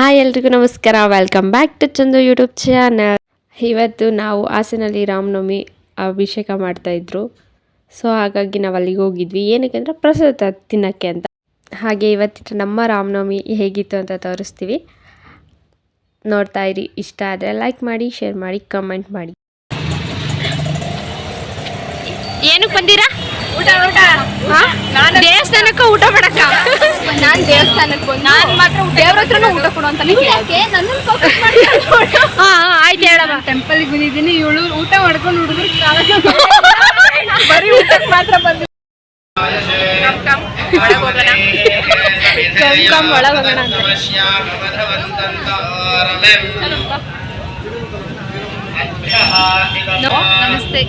Hi ಎಲ್ರಿಗೂ ನಮಸ್ಕಾರ. Welcome back to Chandu YouTube channel ಇವತ್ತು ನಾವು ಹಾಸನಲ್ಲಿ ರಾಮನವಮಿ ಅಭಿಷೇಕ ಮಾಡ್ತಾ ಇದ್ರು. ಸೊ ಹಾಗಾಗಿ ನಾವು ಅಲ್ಲಿಗೆ ಹೋಗಿದ್ವಿ. ಏನಕ್ಕೆ ಅಂದರೆ ಪ್ರಸಾದ ತಿನ್ನೋಕ್ಕೆ ಅಂತ. ಹಾಗೆ ಇವತ್ತಿನ ನಮ್ಮ ರಾಮನವಮಿ ಹೇಗಿತ್ತು ಅಂತ ತೋರಿಸ್ತೀವಿ. ನೋಡ್ತಾ ಇರಿ. ಇಷ್ಟ ಆದರೆ ಲೈಕ್ ಮಾಡಿ ಶೇರ್ ಮಾಡಿ ಕಮೆಂಟ್ ಮಾಡಿ. ಏನಕ್ಕೆ ಬಂದಿರಾ? ಊಟ ದೇವಸ್ಥಾನಕ್ಕೆ ಊಟ ಮಾಡಕ್ಕ? ನಾನ್ ದೇವಸ್ಥಾನಕ್ಕೆ ಬಂದು ನಾನ್ ಮಾತ್ರ ದೇವ್ರ ಹತ್ರನೂ ಊಟ ಕೊಡು ಅಂತ ಹಾ ಆಯ್ತು ಹೇಳಮ್ಮ. ಟೆಂಪಲ್ ಬಂದಿದ್ದೀನಿ. ಇವಳು ಊಟ ಮಾಡ್ಕೊಂಡು ಹುಡುಗರು ಬರೀ ಊಟಕ್ಕೆ ಮಾತ್ರ ಬಂದು ನಮಸ್ತೆ.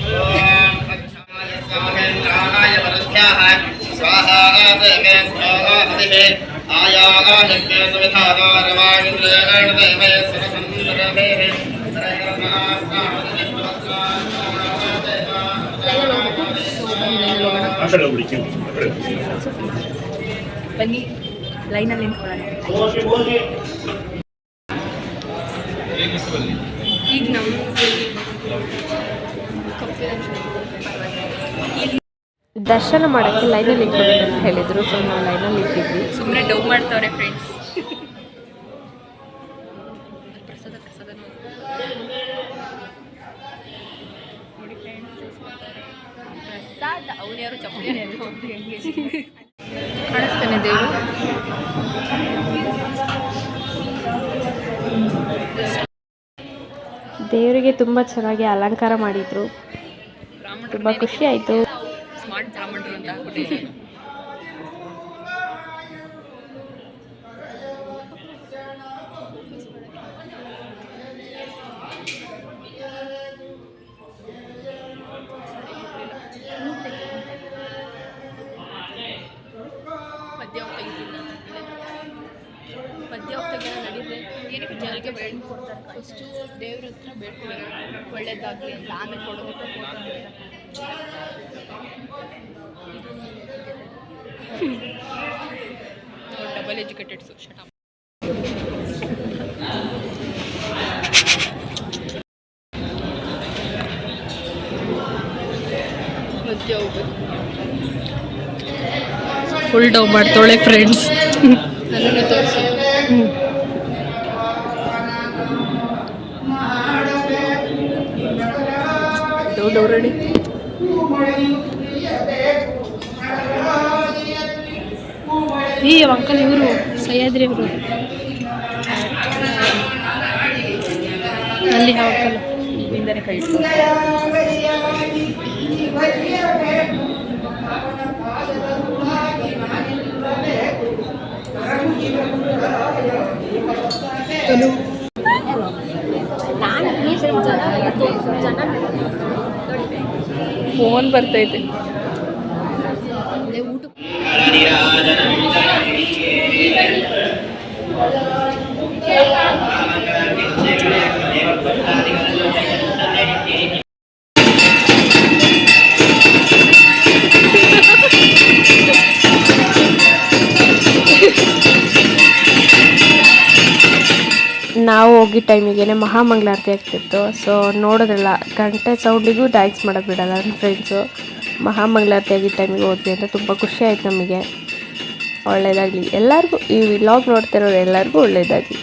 ಆ ಕಡೆ ಹೋಗ್ಬಿಡಿ ಕ್ಯೂ ಆ ಕಡೆ ಹೋಗ್ಬಿಡಿ. ಬನ್ನಿ ಲೈನಲ್ಲಿ ನಿಂತ್ಕೊಳ್ಳೋಣ ಈಗ ನಮ್ಮ ದರ್ಶನ ಮಾಡೋಕ್ಕೆ ಲೈನಲ್ಲಿ ಅಂತ ಹೇಳಿದ್ರು. ಸೊ ನಾವು ಲೈನಲ್ಲಿ ಇಟ್ಟಿದ್ವಿ ಸುಮ್ಮನೆ ಡೌ ಮಾಡ್ತಾವ್ರೆ ಫ್ರೆಂಡ್ಸ್ ಕಾಣಿಸ್ತಾನೆ ದೇವರು. ದೇವರಿಗೆ ತುಂಬ ಚೆನ್ನಾಗಿ ಅಲಂಕಾರ ಮಾಡಿದ್ರು. ತುಂಬ ಖುಷಿ ಆಯಿತು. ಬ್ರಾಹ್ಮಣರು ಅಂತ ಹಾಕ್ಬಿಟ್ಟಿದ್ದಾರೆ ಮಧ್ಯ ಹೋಗ್ತಾಗಿದ್ದೀನಿ ಮಧ್ಯ ಹೋಗ್ತಾಗಿಲ್ಲ ನಡೀರಿ ಏನಕ್ಕೆ ಜನಕ್ಕೆ ಬೇಡ ಕೊಡ್ತಾರೆ? ಫಸ್ಟು ದೇವ್ರ ಹತ್ರ ಬೇಡ್ಕೊಬೇಕು ಒಳ್ಳೇದಾಗಲಿ ಅಂತ ಆಮೇಲೆ ಕೊಡೋದಕ್ಕೆ ಡಬಲ್ ಎಜುಕೇಟೆಡ್ ಶಟ ಮಧ್ಯ ಹೋಗ್ಬೇಕು. ಫುಲ್ ಡೌ ಮಾಡ್ತಾಳೆ ಫ್ರೆಂಡ್ಸ್ ನನ್ನನ್ನು ತೋರಿಸಿ. ಡೌ ಡೌ ರೆಡಿ ಈ ಅಂಕಲ್ ಇವರು ಸಹ್ಯಾದ್ರಿ ಅವರು ಅಲ್ಲಿ ಅಂಕಲ್. ಇಂದನೇ ಕೈ ಇಟ್ಕೊ. ಫೋನ್ ಬರ್ತೈತೆ ಹೋಗಿ ಟೈಮಿಗೆ ಮಹಾಮಂಗಳಾರತಿ ಆಗ್ತಿತ್ತು. ಸೊ ನೋಡೋದ್ರಲ್ಲ ಗಂಟೆ ಸೌಂಡಿಗೂ ಡ್ಯಾನ್ಸ್ ಮಾಡೋದು ಬಿಡಲ್ಲ ನನ್ನ ಫ್ರೆಂಡ್ಸು ಮಹಾಮಂಗಳಾರತಿ ಆಗಿದ್ದ ಟೈಮಿಗೆ ಹೋದ್ವಿ ಅಂತ ತುಂಬ ಖುಷಿ ಆಯ್ತು ನಮಗೆ. ಒಳ್ಳೆಯದಾಗಲಿ ಎಲ್ಲರಿಗೂ ಈ ವಿಲಾಗ್ ನೋಡ್ತಿರೋರು ಎಲ್ಲರಿಗೂ ಒಳ್ಳೇದಾಗಲಿ.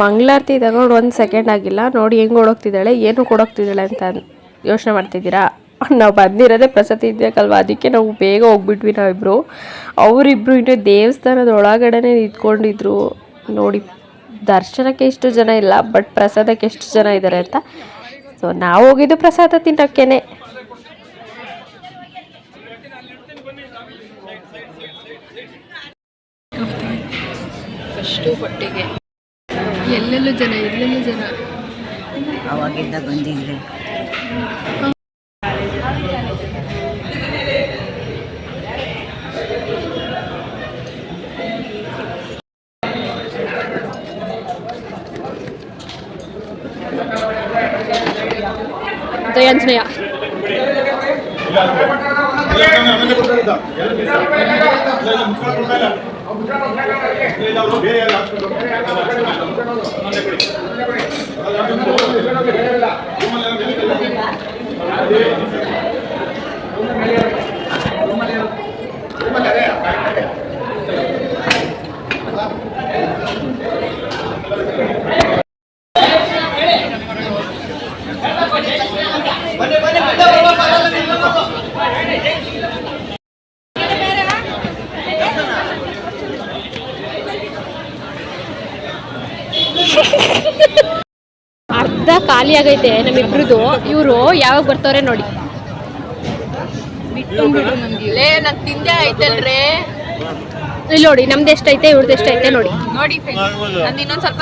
ಮಂಗಳಾರತಿ ತಗೊಂಡು ಒಂದು ಸೆಕೆಂಡ್ ಆಗಿಲ್ಲ. ನೋಡಿ ಹೆಂಗೆ ಓಡೋಗ್ತಿದ್ದಾಳೆ, ಏನು ಕೊಡೋಗ್ತಿದ್ದಾಳೆ ಅಂತ ಯೋಚನೆ ಮಾಡ್ತಿದ್ದೀರಾ? ನಾವು ಬಂದಿರೋದೇ ಪ್ರಸತಿ ಇದ್ದಕ್ಕಲ್ವ ಅದಕ್ಕೆ ನಾವು ಬೇಗ ಹೋಗ್ಬಿಟ್ವಿ ನಾವಿಬ್ಬರು ಅವರಿಬ್ಬರು ಇನ್ನೂ ದೇವಸ್ಥಾನದ ಒಳಗಡೆನೇ ನಿಂತ್ಕೊಂಡಿದ್ರು. ನೋಡಿ, ದರ್ಶನಕ್ಕೆ ಎಷ್ಟು ಜನ ಇಲ್ಲ, ಬಟ್ ಪ್ರಸಾದಕ್ಕೆ ಎಷ್ಟು ಜನ ಇದ್ದಾರೆ ಅಂತ. ಸೊ ನಾವು ಹೋಗಿದ್ದು ಪ್ರಸಾದ ತಿನ್ನೋಕ್ಕೇನೆ ಫಸ್ಟು ಹೊಟ್ಟೆಗೆ ಎಲ್ಲೆಲ್ಲೂ ಜನ ಎಲ್ಲೆಲ್ಲೂ ಜನ. ಅವಾಗಿಂದ ಬಂದಿದ್ರೆ. ಜಯಾಂಜನೇಯ ಅರ್ಧ ಖಾಲಿ ಆಗೈತೆ ನಮ್ಮಿಬ್ರದ್ದು ಇವರು ಯಾವಾಗ ಬರ್ತಾವ್ರೆ ನೋಡಿ. ಲೇ ನನ್ ತಿಂದೆ ಇಲ್ಲಿ ನೋಡಿ ನಮ್ದು ಎಷ್ಟೈತೆ ಇವ್ರದ್ದು ಎಷ್ಟೈತೆ ನೋಡಿ. ನೋಡಿ ನಂದು ಇನ್ನೊಂದ್ ಸ್ವಲ್ಪ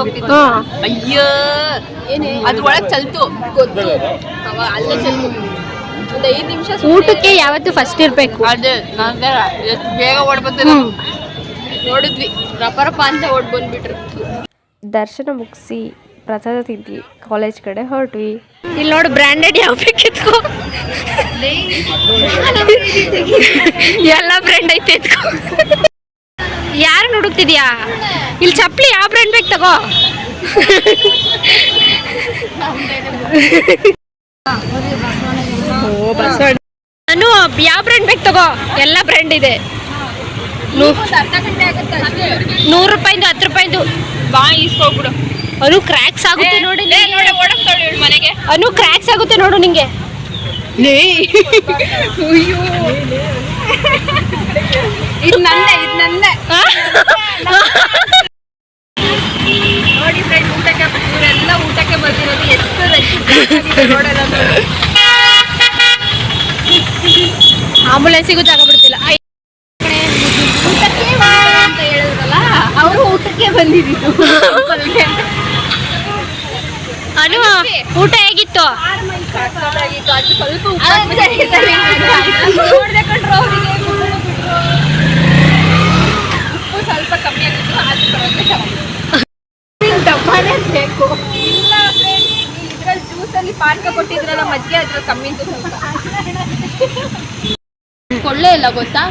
ಹೋಗ್ತಿತ್ತು ಹಾ. ಅಯ್ಯೋ ಅದು ಒಳಗ್ ಚಲ್ತು. ಗೊತ್ತು. ಅವ ಅಲ್ಲೇ ಚಲ್ತು. ಒಂದ್ ಐದ್ ನಿಮಿಷ ಊಟಕ್ಕೆ ಯಾವತ್ತು ಫಸ್ಟ್ ಇರ್ಬೇಕು. ಅದೇ ನಂಗೆ ಎಷ್ಟು ಬೇಗ ಓಡ್ ಬಂದೆ ನೋಡಿದ್ವಿ. ರಪ ರಪ ಅಂತ ಓಡ್ ಬಂದ್ಬಿಟ್ರು. ದರ್ಶನ ಮುಗಿಸಿ ಪ್ರಸಾದ ತಿಂದ್ವಿ. ಕಾಲೇಜ್ ಕಡೆ ಹೊರಟ್ವಿ. ಇಲ್ಲಿ ನೋಡು ಬ್ರ್ಯಾಂಡೆಡ್ ಯಾವ ಬೇಕಿತ್ಕೋ. ಎಲ್ಲ ಬ್ರ್ಯಾಂಡ್ ಐತೆ ಎತ್ಕೋ ಯಾರು ಹುಡುಕ್ತಿದ್ಯಾ? ಇಲ್ಲಿ ಚಪ್ಪಲಿ ಯಾವ ಬ್ರ್ಯಾಂಡ್ ಬೇಕು ತಗೋ. ನಾನು ಯಾವ ಬ್ರ್ಯಾಂಡ್ ಬೇಕು ತಗೋ. ಎಲ್ಲ ಬ್ರ್ಯಾಂಡ್ ಇದೆ. ನೂರು ರೂಪಾಯಿಂದು ಹತ್ತು ರೂಪಾಯಿಂದು ಬಾ ಈಸ್ಕೊಬಿಡು. ಅನು ಕ್ರ್ಯಾಕ್ಸ್ ಆಗುತ್ತೆ ನೋಡಿ ಲೇ ಮನೆಗೆ. ಅನು ಕ್ರ್ಯಾಕ್ಸ್ ಆಗುತ್ತೆ ನೋಡು ನಿಂಗೆ. ಇದು ನಂದೆ ಇದು ನಂದೆ. ನೋಡಿ ಫ್ರೆಂಡ್ ಊಟಕ್ಕೆ ಇವರೆಲ್ಲ ಊಟಕ್ಕೆ ಬಂದಿರೋದು ಎಷ್ಟು ನೋಡಲ್ಲ ಆಂಬುಲೆನ್ಸಿಗೂ ಜಾಗ ಬಿಡ್ತಿಲ್ಲ ಊಟಕ್ಕೆ ಬಂದಿರೋ ಅಂತ ಹೇಳಿದ್ರಲ್ಲ ಅವರು ಊಟಕ್ಕೆ ಬಂದಿದ್ದು ಅನು ಊಟ ಹೇಗಿತ್ತು? ಸ್ವಲ್ಪ ಕಮ್ಮಿ ಇಲ್ಲ ಜ್ಯೂಸಲ್ಲಿ ಕೊಟ್ಟಿದ್ರಲ್ಲ ಅದ್ರಲ್ಲಿ ಕಮ್ಮಿ ಕೊಳ್ಳೆ ಇಲ್ಲ ಗೊತ್ತಾ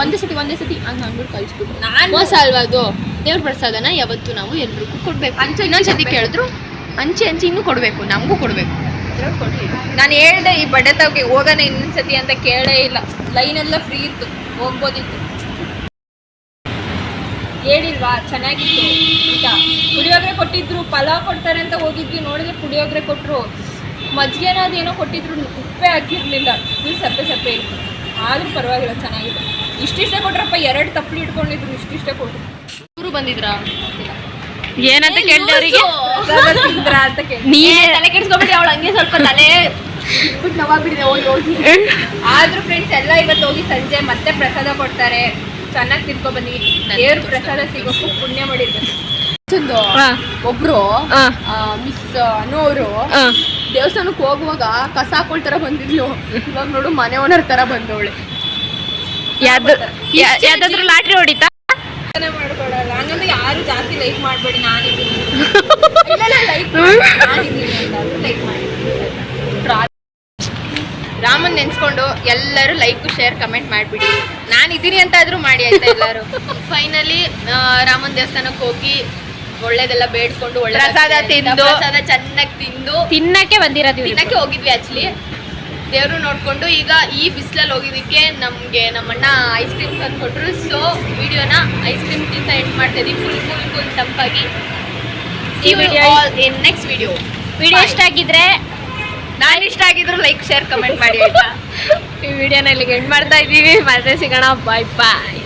ಒಂದೇ ಸತಿ ಒಂದೇ ಸತಿ ಹಂಗ ಅಂದ್ಬಿಟ್ಟು ಕಳಿಸ್ಬಿಟ್ಟು ಮೋಸ ಅಲ್ವಾ ಅದು? ದೇವ್ರ ಪ್ರಸಾದನ ಯಾವತ್ತು ನಾವು ಎಲ್ರಿಗೂ ಕೊಡ್ಬೇಕು. ಅಂತ ಇನ್ನೊಂದು ಸತಿ ಕೇಳಿದ್ರು? ಅಂಚೆ ಅಂಚೆ ಇನ್ನೂ ಕೊಡಬೇಕು ನಮಗೂ ಕೊಡಬೇಕು. ನಾನು ಹೇಳ್ದೆ ಈ ಬಡ್ಡೆ ತಗೋಕೆ ಹೋಗೋಣ ಇನ್ನೊಂದ್ಸತಿ ಅಂತ ಕೇಳೇ ಇಲ್ಲ. ಲೈನ್ ಎಲ್ಲ ಫ್ರೀ ಇತ್ತು ಹೋಗ್ಬೋದಿತ್ತು. ಹೇಳಿಲ್ವಾ? ಚೆನ್ನಾಗಿತ್ತು ಊಟ. ಪುಳಿಯೋಗರೆ ಕೊಟ್ಟಿದ್ರು ಪಲಾವ್ ಕೊಡ್ತಾರೆ ಅಂತ ಹೋಗಿದ್ವಿ ನೋಡಿದ್ರೆ ಪುಳಿಯೋಗರೆ ಕೊಟ್ಟರು ಮಜ್ಜಿಗೆನಾದ ಏನೋ ಕೊಟ್ಟಿದ್ರು ಉಪ್ಪೆ ಹಾಕಿರ್ಲಿಲ್ಲ. ಫುಲ್ ಸಪ್ಪೆ ಸಪ್ಪೆ ಇತ್ತು. ಆದ್ರೂ ಪರವಾಗಿಲ್ಲ ಚೆನ್ನಾಗಿತ್ತು ಇಷ್ಟಿಷ್ಟೇ ಕೊಟ್ರಪ್ಪ ಎರಡು ತಪ್ಪಲಿ ಇಟ್ಕೊಂಡಿದ್ರು ಇಷ್ಟಿಷ್ಟೇ ಕೊಟ್ಟರು ಇವರು ಬಂದಿದ್ರಾ? ಏನಂತ ಕೇಳಿದೆ ನೀನೇ ತಲೆ ಕೆಡಿಸ್ಕೊಬಿಡಿ ಅವಳು ಹಂಗೆ ಸ್ವಲ್ಪ ತಲೆ ಬಿಟ್ಟು ನೋವಾಗ್ಬಿಟ್ಟಿದೆ ಹೋಗಿ ಹೋಗಿ. ಆದ್ರೂ ಫ್ರೆಂಡ್ಸ್ ಎಲ್ಲ ಇವತ್ತು ಹೋಗಿ ಸಂಜೆ ಮತ್ತೆ ಪ್ರಸಾದ ಕೊಡ್ತಾರೆ. ಚೆನ್ನಾಗಿ ತಿನ್ಕೊ ಬನ್ನಿ. ದೇವ್ರ ಪ್ರಸಾದ ಸಿಗೋಕ್ಕೂ ಪುಣ್ಯ ಮಾಡಿರ್ಬೇಕು. ಒಬ್ರು ಮಿಸ್ ಅನು ಅವರು ದೇವಸ್ಥಾನಕ್ಕೆ ಹೋಗುವಾಗ ಕಸ ಹಾಕೊಳ್ ತರ ಬಂದಿದ್ಲು. ಇವಾಗ ನೋಡು ಮನೆ ಓನರ್ ತರ ಬಂದವಳೆ. ಯಾವ್ದಾದ್ರು ಲಾಟ್ರಿ ಹೊಡಿತಾ? ಹಂಗಂದ್ರೆ ಯಾರು ಜಾಸ್ತಿ ಲೈಕ್ ಮಾಡ್ಬೇಡಿ ನಾನು ಲೈಕ್ ನಾನಿದ್ದೀನಿ ಅಂತ ಲೈಕ್ ಮಾಡಿ. ರಾಮನ್ ನೆನ್ಸ್ಕೊಂಡು ಎಲ್ಲರೂ ಲೈಕ್ ಶೇರ್ ಕಮೆಂಟ್ ಮಾಡ್ಬಿಡಿ. ನಾನು ಇದ್ದೀನಿ ಅಂತ ಆದ್ರೂ ಮಾಡಿ ಆಯ್ತಾ ಎಲ್ಲರೂ? ಫೈನಲಿ ರಾಮನ್ ದೇವಸ್ಥಾನಕ್ಕೆ ಹೋಗಿ ಒಳ್ಳೇದೆಲ್ಲ ಬೇಡ್ಕೊಂಡು ಒಳ್ಳೆ ಪ್ರಸಾದ ತಿಂದು. ಪ್ರಸಾದ ಚೆನ್ನಾಗಿ ತಿಂದು ತಿನ್ನಕ್ಕೆ ಬಂದಿರೋದು ತಿನ್ನಕ್ಕೆ ಹೋಗಿದ್ವಿ ಆಕ್ಚುಲಿ ದೇವರು ನೋಡಿಕೊಂಡು ಈಗ ಈ ಬಿಸಿಲಲ್ಲಿ ಹೋಗಿದ್ದಕ್ಕೆ ನಮಗೆ ನಮ್ಮಣ್ಣ ಐಸ್ ಕ್ರೀಮ್ ತಂದು ಕೊಟ್ಟರು ಸೊ ವಿಡಿಯೋನ ಐಸ್ ಕ್ರೀಮ್ ತಿಂತ ಎಂಡ್ ಮಾಡ್ತಾ ಇದ್ದೀವಿ ಫುಲ್ ಫುಲ್ ಫುಲ್ ತಂಪಾಗಿ ಈ video in next video video ಇಷ್ಟ ಆಗಿದ್ರೆ ನಾನು ಇಷ್ಟ ಆಗಿದ್ರು ಲೈಕ್ ಶೇರ್ ಕಮೆಂಟ್ ಮಾಡಿ ಆಯ್ತಾ? ಈ ವಿಡಿಯೋನ ಇಲ್ಲಿಗೆ ಎಂಡ್ ಮಾಡ್ತಾ ಇದ್ದೀವಿ ಮತ್ತೆ ಸಿಗೋಣ. ಬಾಯ್ ಬಾಯ್